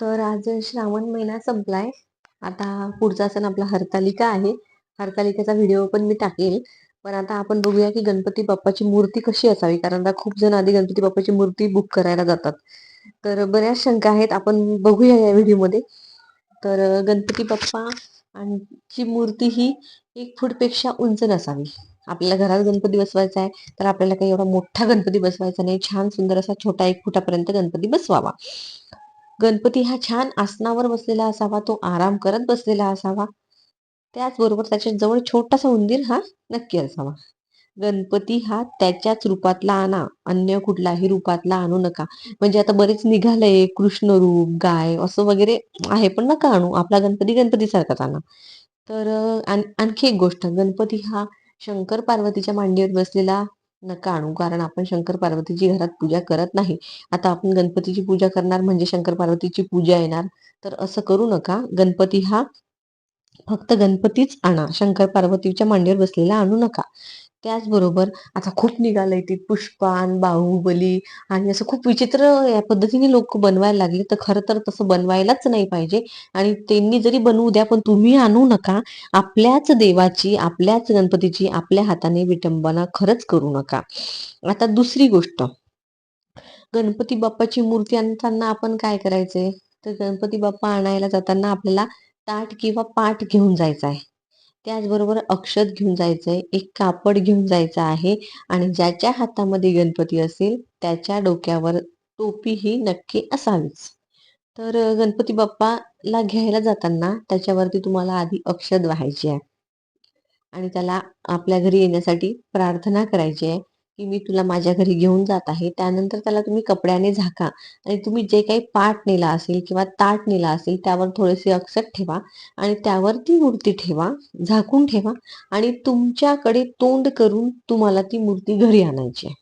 तर आज श्रावण महिना संपलाय. आता पुढचा सण आपला हरतालिका आहे. हरतालिकेचा व्हिडिओ पण मी टाकेल. पण आता आपण बघूया की गणपती बाप्पाची मूर्ती कशी असावी? कारण आता खूप जण आधी गणपती बाप्पाची मूर्ती बुक करायला जातात. तर बऱ्याच शंका आहेत. आपण बघूया या व्हिडिओमध्ये तर गणपती बाप्पा ची मूर्ती ही एक फूटपेक्षा उंच नसावी. आपल्याला घरात गणपती बसवायचा आहे तर आपल्याला काही एवढा मोठा गणपती बसवायचा नाही. छान सुंदर असा छोटा एक फुटापर्यंत गणपती बसवावा. गणपती हा छान आसनावर बसलेला असावा तो आराम करत बसलेला असावा. त्याचबरोबर त्याच्याजवळ छोटासा उंदीर हा नक्की असावा. गणपती हा त्याच्याच रूपातला आणा अन्य कुठलाही रूपातला आणू नका. म्हणजे आता बरेच निघालंय कृष्ण रूप गाय असं वगैरे आहे पण नका आणू. आपला गणपती गणपती सारखाच आणा. तर आणखी एक गोष्ट. गणपती हा शंकर पार्वतीच्या मांडीवर बसलेला नका आणू. कारण आपण शंकर पार्वतीची घरात पूजा करत नाही. आता आपण गणपतीची पूजा करणार म्हणजे शंकर पार्वतीची पूजा येणार. तर असं करू नका. गणपती हा फक्त गणपतीच आणा. शंकर पार्वतीच्या मांडीवर बसलेला आणू नका. त्याचबरोबर आता खूप निघालंय ते पुष्पान बाहुबली आणि असं खूप विचित्र या पद्धतीने लोक बनवायला लागले. तर खरं तर तसं बनवायलाच नाही पाहिजे. आणि त्यांनी जरी बनवू द्या पण तुम्ही आणू नका. आपल्याच देवाची आपल्याच गणपतीची आपल्या हाताने विटंबना खरंच करू नका. आता दुसरी गोष्ट. गणपती बाप्पाची मूर्ती आणताना आपण काय करायचंय? तर गणपती बाप्पा आणायला जाताना आपल्याला ताट किंवा पाठ घेऊन जायचं आहे. त्याचबरोबर अक्षत घेऊन जायचं आहे एक कापड घेऊन जायचं आहे आणि ज्याच्या हातामध्ये गणपती असेल त्याच्या डोक्यावर टोपी ही नक्की असावीच. तर गणपती बाप्पाला घ्यायला जाताना त्याच्यावरती तुम्हाला आधी अक्षत व्हायची आहे. आणि त्याला आपल्या घरी येण्यासाठी प्रार्थना करायची आहे. की मी तुला माझ्या घरी घेऊन जात आहे. त्यानंतर त्याला तुम्ही कपड्याने झाका आणि तुम्ही जे काही पाट नेला असेल किंवा ताट नेला असेल त्यावर थोडेसे अक्षत ठेवा आणि त्यावर ती मूर्ती ठेवा झाकून ठेवा आणि तुमच्याकडे तोंड करून तुम्हाला ती मूर्ती घरी आणायची आहे.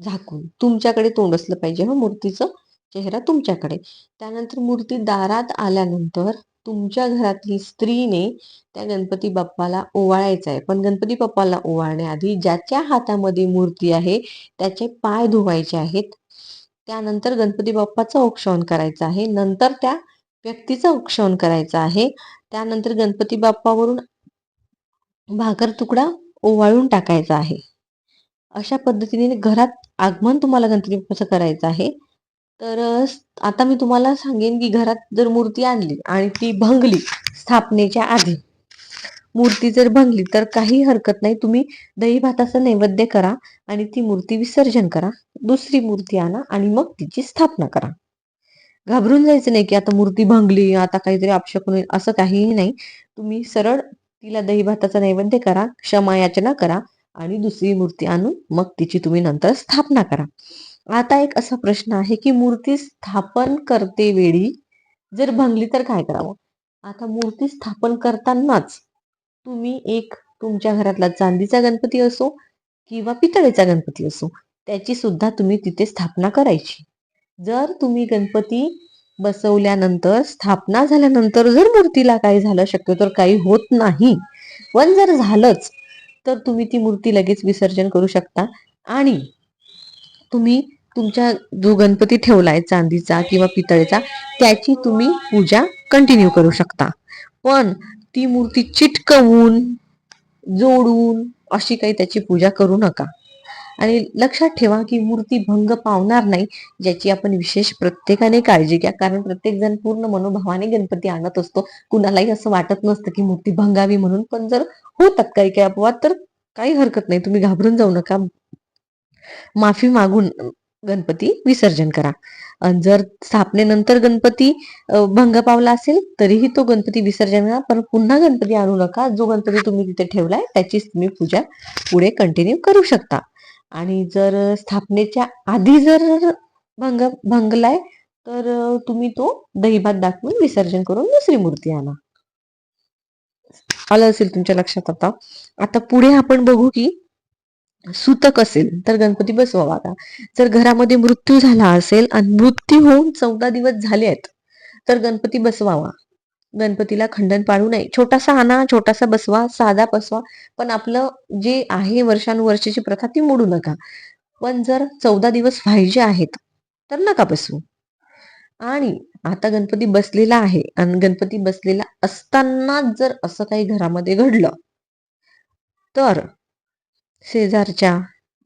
झाकून. तुमच्याकडे तोंड असलं पाहिजे. हा मूर्तीचं चेहरा तुमच्याकडे. त्यानंतर मूर्ती दारात आल्यानंतर तुमच्या घरातली स्त्रीने त्या गणपती बाप्पाला ओवाळायचं आहे. पण गणपती बाप्पाला ओवाळण्याआधी ज्याच्या हातामध्ये मूर्ती आहे त्याचे पाय धुवायचे आहेत. त्यानंतर गणपती बाप्पाचं औक्षण करायचं आहे. नंतर त्या व्यक्तीचं औक्षण करायचं आहे. त्यानंतर गणपती बाप्पावरून भाकर तुकडा ओवाळून टाकायचा आहे. अशा पद्धतीने घरात आगमन तुम्हाला गणपती बाप्पाचं करायचं आहे. तर आता मी तुम्हाला सांगेन की घरात जर मूर्ती आणली आणि ती भंगली स्थापनेच्या आधी मूर्ती जर भंगली तर काही हरकत नाही. तुम्ही दही भाताचं नैवेद्य करा आणि ती मूर्ती विसर्जन करा. दुसरी मूर्ती आणा आणि मग तिची स्थापना करा. घाबरून जायचं नाही की आता मूर्ती भंगली आता काहीतरी अपशकून होईल असं काहीही नाही. तुम्ही सरळ तिला दही भाताचा नैवेद्य करा क्षमा याचना करा आणि दुसरी मूर्ती आणून मग तिची तुम्ही नंतर स्थापना करा. आता एक असा प्रश्न आहे की मूर्ती स्थापन करते वेळी जर भंगली तर काय करावं? आता मूर्ती स्थापन करतानाच तुम्ही एक तुमच्या घरातला चांदीचा गणपती असो किंवा पितळेचा गणपती असो त्याची सुद्धा तुम्ही तिथे स्थापना करायची. जर तुम्ही गणपती बसवल्यानंतर स्थापना झाल्यानंतर जर मूर्तीला काही झालं शक्यतो काही होत नाही. पण जर झालंच तर तुम्ही ती मूर्ती लगेच विसर्जन करू शकता आणि तुम्ही तुमच्या जो गणपती ठेवलाय चांदीचा किंवा पितळेचा त्याची तुम्ही पूजा कंटिन्यू करू शकता. पण ती मूर्ती चिटकवून जोडून अशी काही त्याची पूजा करू नका. आणि लक्षात ठेवा की मूर्ती भंग पावणार नाही ज्याची आपण विशेष प्रत्येकाने काळजी घ्या. कारण प्रत्येक जण पूर्ण मनोभावाने गणपती आणत असतो. कुणालाही असं वाटत नसतं की मूर्ती भंगावी म्हणून पण जर होतात काही काही अपवाद तर काही हरकत नाही. तुम्ही घाबरून जाऊ नका. माफी मागून गणपती विसर्जन करा. जर स्थापनेनंतर गणपती भंग पावला असेल तरीही तो गणपती विसर्जन करा. पण पुन्हा गणपती आणू नका. जो गणपती तुम्ही तिथे ठेवलाय त्याचीच तुम्ही पूजा पुढे कंटिन्यू करू शकता. आणि जर स्थापनेच्या आधी जर भंग भंगलाय तर तुम्ही तो दहीभात दाखवून विसर्जन करून दुसरी मूर्ती आणा. आलं असेल तुमच्या लक्षात आता? आता पुढे आपण बघू की सुतक असेल तर गणपती बसवावा का जर घरामध्ये मृत्यू झाला असेल आणि मृत्यू होऊन चौदा दिवस झाले आहेत तर गणपती बसवावा. गणपतीला खंडन पाडू नये. छोटासा आणा छोटासा बसवा साधा बसवा. पण आपलं जे आहे वर्षानुवर्षाची प्रथा ती मोडू नका. पण जर चौदा दिवस पाहिजे आहेत तर नका बसवू. आणि आता गणपती बसलेला आहे आणि गणपती बसलेला असताना जर असं काही घरामध्ये घडलं तर शेजारच्या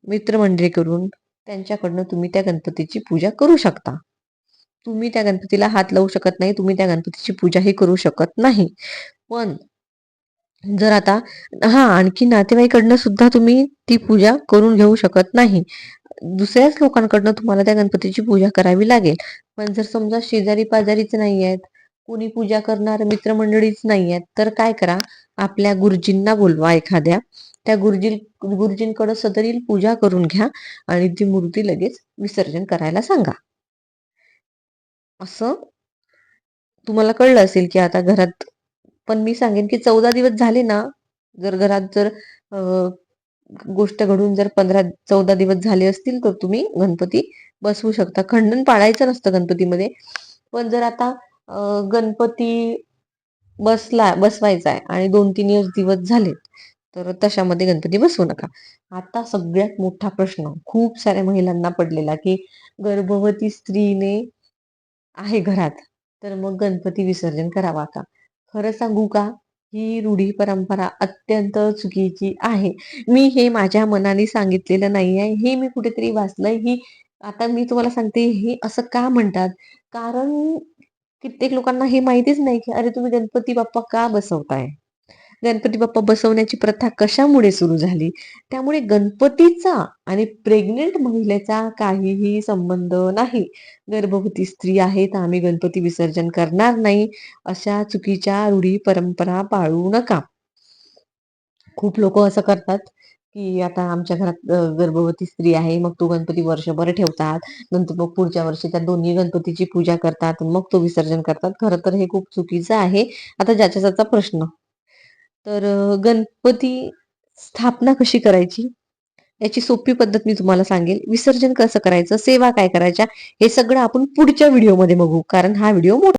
मित्रमंडळी करून त्यांच्याकडनं तुम्ही त्या गणपतीची पूजा करू शकता. तुम्ही त्या गणपतीला हात लावू शकत नाही तुम्ही त्या गणपतीची पूजाही करू शकत नाही. पण जर आता हा आणखी नातेवाईकडनं सुद्धा तुम्ही ती पूजा करून घेऊ शकत नाही. दुसऱ्याच लोकांकडनं तुम्हाला त्या गणपतीची पूजा करावी लागेल. पण जर समजा शेजारी पाजारीच नाही आहेत कोणी पूजा करणार मित्रमंडळीच नाही आहेत तर काय करा आपल्या गुरुजींना बोलवा एखाद्या त्या गुरुजी गुरुजींकडे सदरील पूजा करून घ्या आणि ती मूर्ती लगेच विसर्जन करायला सांगा. असं तुम्हाला कळलं असेल की आता घरात पण मी सांगेन की चौदा दिवस झाले ना जर घरात जर गोष्ट घडून जर पंधरा चौदा दिवस झाले असतील तर तुम्ही गणपती बसवू शकता. खंडन पाळायचं नसतं गणपतीमध्ये. पण जर आता गणपती बसला बसवायचा आहे आणि दोन तीन दिवस झालेत तर तशामध्ये गणपती बसवू नका. आता सगळ्यात मोठा प्रश्न खूप साऱ्या महिलांना पडलेला की गर्भवती स्त्रीने आहे घरात तर मग गणपती विसर्जन करावा का? खरं सांगू का? ही रूढी परंपरा अत्यंत चुकीची आहे. मी हे माझ्या मनाने सांगितलेलं नाही आहे. हे मी कुठेतरी वाचलंय. ही आता मी तुम्हाला सांगते हे असं का म्हणतात? कारण कित्येक लोकांना हे माहितीच नाही की अरे तुम्ही गणपती बाप्पा का बसवताय? गणपती बाप्पा बसवण्याची प्रथा कशामुळे सुरू झाली? त्यामुळे गणपतीचा आणि प्रेग्नेंट महिलेचा काहीही संबंध नाही. गर्भवती स्त्री आहे तर आम्ही गणपती विसर्जन करणार नाही अशा चुकीच्या रूढी परंपरा पाळू नका. खूप लोक असं करतात की आता आमच्या घरात गर्भवती स्त्री आहे मग तो गणपती वर्षभर ठेवतात नंतर मग पुढच्या वर्षी त्या दोन्ही गणपतीची पूजा करतात मग तो विसर्जन करतात. खरं तर हे खूप चुकीचं आहे. आता ज्याच्या त्याचा प्रश्न. तर गणपती स्थापना कशी करायची? याची सोपी पद्धत मी तुम्हाला सांगेल. विसर्जन कसं करायचं? सेवा काय करायच्या? हे सगळं आपण पुढच्या व्हिडिओमध्ये बघू. कारण हा व्हिडिओ मोठा